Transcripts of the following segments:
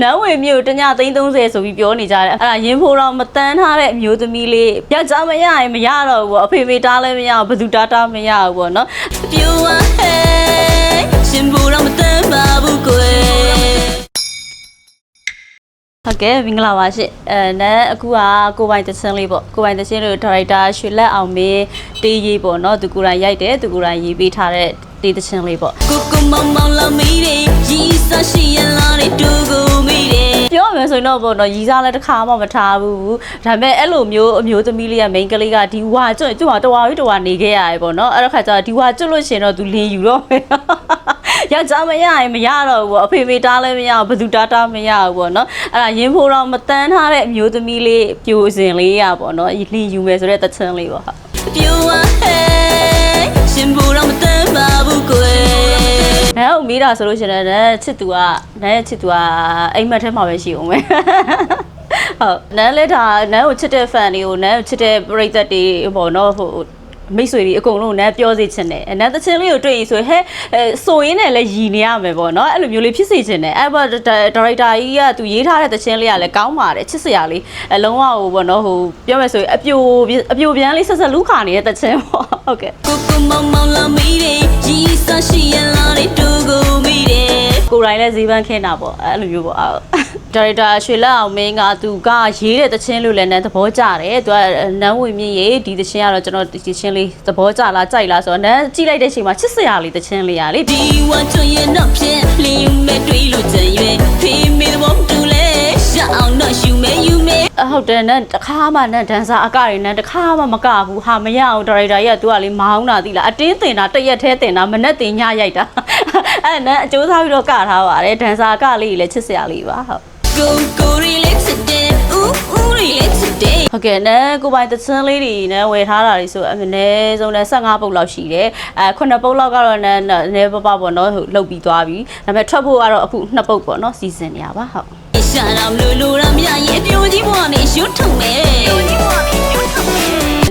နန်းဝင်မြို့တညသိန်း30ဆိုပြီးပြောနေကြတယ်အဲ့ဒါရင်ဖိုးတော့မတန်းထားတဲ့အမျိုးသမီးလေးယောက်ျားမရရင်မရတော့ဘူးပေါ့အဖေဖေတားလည်းမရဘူးဘယ်သူတားတားမရဘူးပေါ့နော်ပြိုဝဟဲရှင်ဖိုးတော့မတန်းပါဘူးကွယ်ဟုတ်ကဲ့မင်္ဂလာပါရှင်အဲနဲ့အခုကကိုပိုင်တချင်းလေးပေါ့ကိုပိုင်တချင်းလေးဒါရိုက်တာရွှေလက်အောင်မင်းတေးရေးပေါ့နော်သူကိုယ်တိုင်ရိုက်တယ်သူကိုယ်တိုင်ရေးပေးထားတဲ့ တေးတချင်းလေးပေါ့ကိုကိုမောင်မောင်လာမီးတယ်ရီစရှိရလာတဲ့တူကိုမီးတယ်ပြောရမယ်ဆိုရင်တော့ပေါ့နော်ရီစားလည်းတစ်ခါမှမထားဘူးဒါပေမဲ့အဲ့လိုမျိုးအမျိုးသမီးလေးက main ကလေးကဒီဝါကျွတ်သူ့မှာတဝါပြီးတဝါနေခဲ့ရတယ်ပေါ့နော်အဲ့တော့ခါကျတော့ဒီဝါကျွတ်လို့ရှရင်တော့သူလင်းယူတော့မယ်ယောက်ျားမရရင်မရတော့ဘူးပေါ့အဖေဖေတားလည်းမရဘူးဘယ်သူတားတားမရဘူးပေါ့နော်အဲ့ဒါရင်ဖိုးတော့မတန်းထားတဲ့အမျိုးသမီးလေးပြိုစင်လေးရပေါ့နော်လင်းယူမယ်ဆိုတဲ့တချင်လေးပေါ့ဟုတ်ပြိုဝ နဲဟုတ်မိတာဆိုလို့ရှရင်လည်းချစ်သူကနဲချစ်သူကအိမ်မက်ထဲမှာပဲရှိအောင်ပဲဟုတ်နန်းလဲဒါနန်းကိုချစ်တဲ့ fan တွေကိုနန်းကိုချစ်တဲ့ပရိသတ်တွေပေါ့နော်ဟိုမိတ်ဆွေတွေအကုန်လုံးနန်းပြောစေချင်တယ်အနန်းသချင်းလေးကိုတွေ့ရင်ဆိုဟဲအဲဆိုရင်းနဲ့လည်းရည်နေရမယ်ပေါ့နော်အဲ့လိုမျိုးလေးဖြစ်စေချင်တယ်အဲ့ဘာဒါရိုက်တာကြီးကသူရေးထားတဲ့သချင်းလေးကလည်းကောင်းပါတယ်ချစ်စရာလေးအလုံးဝဟိုပေါ့နော်ဟိုပြောမယ်ဆိုရင်အပြိုအပြိုပြန်လေးဆက်ဆက်လူးခါနေတဲ့သချင်းပေါ့ဟုတ်ကဲ့ကိုကိုမောင်မောင်လာမီးတယ်ရီစရှိရလာတဲ့တူကိုမီးတယ် ကိုယ်တိုင်လည်းဈေးပန်းခင်းတာပေါ့အဲ့လိုမျိုးပေါ့အဲ့ဒါရိုက်တာရွှေလက်အောင်မင်းကသူကရေးတဲ့သချင်းလို့လည်းနန်းသဘောကျတယ်သူကနန်းဝင်မြင့်ရေးဒီသချင်းကတော့ကျွန်တော်ဒီသချင်းလေးသဘောကျလားကြိုက်လားဆိုတော့နန်းကြည့်လိုက်တဲ့အချိန်မှာချစ်စရာလေးသချင်းလေးရလေဒီဝတ်ချွင်ရင်တော့ဖြင့်လင်းမဲ့တွေးလို့ကြံရွယ်ဖေးမေဘောတူလဲရှအောင်တော့ယူမဲယူမဲအဟုတ်တယ်နန်းတခါမှနန်းဒန်ဆာအကတွေနန်းတခါမှမကဘူးဟာမရအောင်ဒါရိုက်တာကြီးကသူကလေမောင်းတာသိလားအတင်းတင်တာတရက်သေးတင်တာမနဲ့တင်ညရိုက်တာ အဲ့နန်းအကျိုးစားပြီးတော့ကထားပါတယ်ဒန်ဆာအကလေးကြီးလည်းချစ်စရာလေးပါဟုတ်ကိုကိုရီလေးချစ်တယ်ဦးဦးရီလေးချစ်တယ်ဟုတ်ကဲ့နဲကိုပိုင်သချင်းလေးတွေနဲဝယ်ထားတာတွေဆိုအနည်းဆုံးလဲ15ပုတ်လောက်ရှိတယ်အဲ9ပုတ်လောက်ကတော့နဲနဲပပပေါ့နော်ဟိုလုတ်ပြီးသွားပြီဒါပေမဲ့ထွက်ဖို့ကတော့အခု2ပုတ်ပေါ့နော်စီစဉ်နေရပါဟုတ်ရှာလာမလို့လို့ရမရရင်အပြိုကြီးဘဝနဲ့ရွတ်ထုံမယ်ပြိုကြီးဘဝနဲ့ရွတ်ထုံ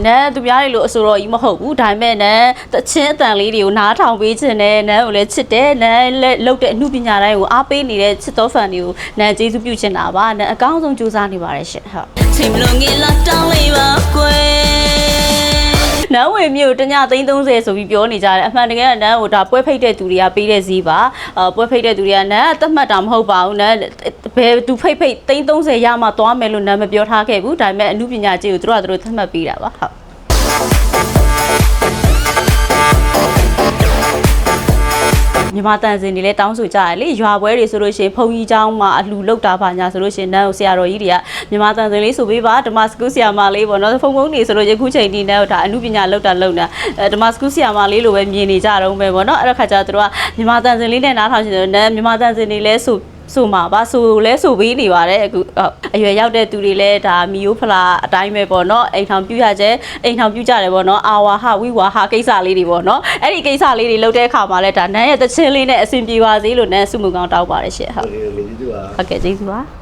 မယ်နဲသူများတွေလို့အဆိုတော့ကြီးမဟုတ်ဘူးဒါပေမဲ့နဲတချင်းအတန်လေးတွေကိုနားထောင်ပေးခြင်းနဲ့နဲကိုလည်းချစ်တယ်နဲလည်းလုတ်တဲ့အမှုပညာတိုင်းကိုအားပေးနေတဲ့ချစ်တော်ဖန်တွေကိုနဲကျေးဇူးပြုချင်တာပါနဲအကောင်းဆုံးကြိုးစားနေပါတယ်ရှင်ဟုတ်ချိန်မလုံးငယ်လာတောင်းလေးပါကွယ် နန်းဝင်မြို့တညသိန်း30ဆိုပြီးပြောနေကြတယ်အမှန်တကယ်ကနန်းဟိုဒါပွဲဖိတ်တဲ့သူတွေကပေးတဲ့ဈေးပါအပွဲဖိတ်တဲ့သူတွေကနန်းကသတ်မှတ်တာမဟုတ်ပါဘူးနန်းဘယ်သူဖိတ်ဖိတ်သိန်း30ရမှသွားမယ်လို့နန်းမပြောထားခဲ့ဘူးဒါပေမဲ့အမှုပညာကြီးကိုသူတို့ကသူတို့သတ်မှတ်ပေးတာပါဟုတ် မြန်မာတန်စင်တွေလည်းတောင်းဆိုကြရလေရွာပွဲတွေဆိုလို့ရှိရင်ဖုန်ကြီးเจ้าမှာအလှလောက်တာပါညာဆိုလို့ရှိရင်နန်းကိုဆရာတော်ကြီးတွေကမြန်မာတန်စင်လေးဆိုပေးပါဓမ္မစကူဆရာမလေးပေါ့နော်ဖုန်ဖုန်နေဆိုလို့ယခုချိန်ဒီနန်းကိုဒါအမှုပညာလောက်တာလောက်တာအဲဓမ္မစကူဆရာမလေးလိုပဲမြင်နေကြတော့ပဲပေါ့နော်အဲ့တော့ခါကျတော့သူတို့ကမြန်မာတန်စင်လေးနဲ့နားထောင်ရှင်တယ်နန်းမြန်မာတန်စင်တွေလည်းဆို ဆိုမှာပါဆိုလဲဆိုပေးနေပါတယ်အခုဟုတ်အရွယ်ရောက်တဲ့သူတွေလည်းဒါမီယိုဖလာအတိုင်းပဲပေါ့နော်အိမ်ထောင်ပြုရချက်အိမ်ထောင်ပြုကြတယ်ပေါ့နော်အာဝါဟဝိဝါဟကိစ္စလေးတွေပေါ့နော်အဲ့ဒီကိစ္စလေးတွေလုပ်တဲ့အခါမှာလည်းဒါနန်းရဲ့တချင်းလေးနဲ့အဆင်ပြေပါစေလို့နန်းစုမှုကောင်းတောက်ပါတယ်ရှင့်ဟုတ်ဟုတ်ကဲ့ကျေးဇူးပါဟုတ်ကဲ့ကျေးဇူးပါ